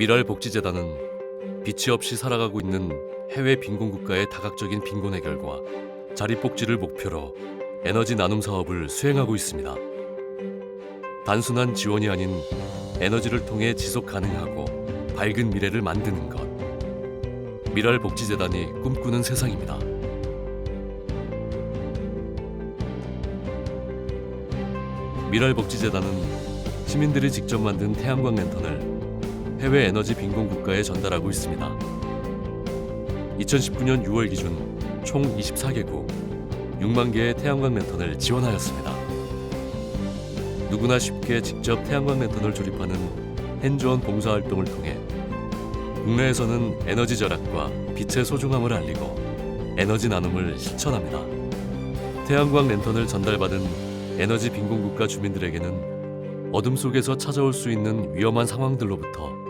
미랄 복지재단은 빛이 없이 살아가고 있는 해외 빈곤 국가의 다각적인 빈곤 해결과 자립 복지를 목표로 에너지 나눔 사업을 수행하고 있습니다. 단순한 지원이 아닌 에너지를 통해 지속 가능하고 밝은 미래를 만드는 것. 미랄 복지재단이 꿈꾸는 세상입니다. 미랄 복지재단은 시민들이 직접 만든 태양광 랜턴을 해외 에너지 빈곤 국가에 전달하고 있습니다. 2019년 6월 기준 총 24개국 6만 개의 태양광 랜턴을 지원하였습니다. 누구나 쉽게 직접 태양광 랜턴을 조립하는 핸즈온 봉사활동을 통해 국내에서는 에너지 절약과 빛의 소중함을 알리고 에너지 나눔을 실천합니다. 태양광 랜턴을 전달받은 에너지 빈곤 국가 주민들에게는 어둠 속에서 찾아올 수 있는 위험한 상황들로부터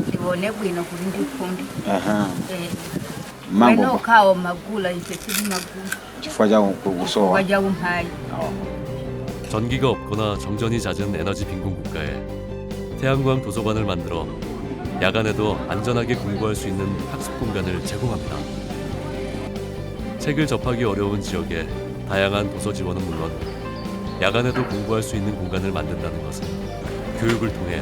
ndibone bwino kuli ndifundi Aha. wena mango ukhawa magula ite tili magula chifukwa cha ku- kusowa waja umhayi Oh. 전기가 없거나 정전이 잦은 에너지 빈곤 국가에 태양광 도서관을 만들어 야간에도 안전하게 공부할 수 있는 학습 공간을 제공합니다. 책을 접하기 어려운 지역에 다양한 도서 지원은 물론 야간에도 공부할 수 있는 공간을 만든다는 것은 교육을 통해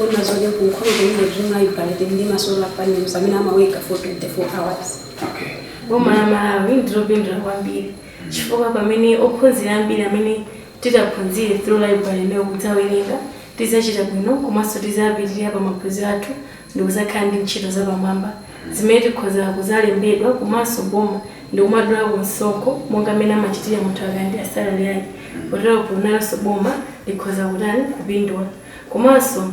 phone zoja ku call kwa Dream Live pale ndima sola pale msamina ama wake for 24 hours. Okay. Mama mara wind drop ndo kwambie. Chifuka kwa mimi okunzira mbili amene titakunzire through live pale leo kutawelenga. Tizachita kuno komanso tizapitirira pamaphunziro athu ndi kuzakhala ndi ntchito zapamwamba zimene tikhoza kuzalembedwa komanso boma ndi kumadula ku msoko monga amene amachitira munthu akandi asalale yake potera kunalonso boma likhoza kutani kupindula komanso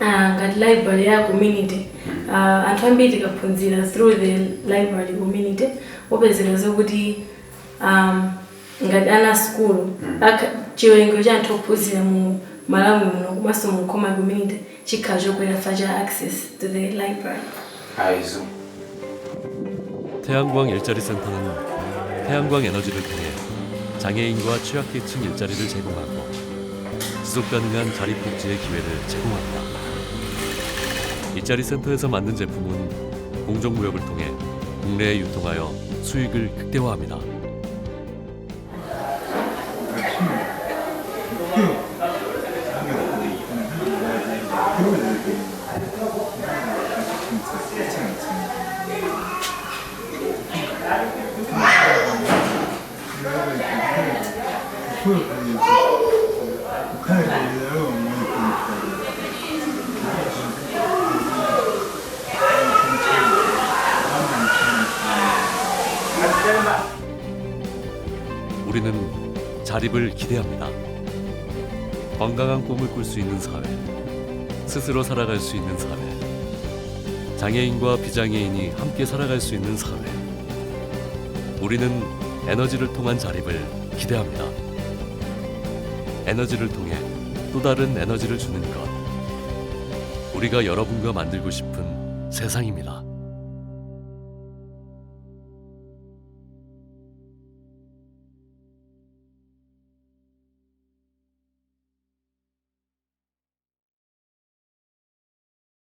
Ah, ngati library ya community uh, anthu ambiri tikaphunzira through the library community wopezera zokuti um, ngati ana skulu chiwerengero cha anthu ophunzira mu malawi muno komanso mu khoma community chikhala chokwera fa cha access to the library aizo 태양광 일자리 센터는 태양광 에너지를 통해 장애인과 취약계층 일자리를 제공하고 지속 가능한 자립 복지의 기회를 제공합니다. 일자리 센터에서 만든 제품은 공정 무역을 통해 국내에 유통하여 수익을 극대화합니다. 우리는 자립을 기대합니다. 건강한 꿈을 꿀 수 있는 사회, 스스로 살아갈 수 있는 사회, 장애인과 비장애인이 함께 살아갈 수 있는 사회. 우리는 에너지를 통한 자립을 기대합니다. 에너지를 통해 또 다른 에너지를 주는 것. 우리가 여러분과 만들고 싶은 세상입니다.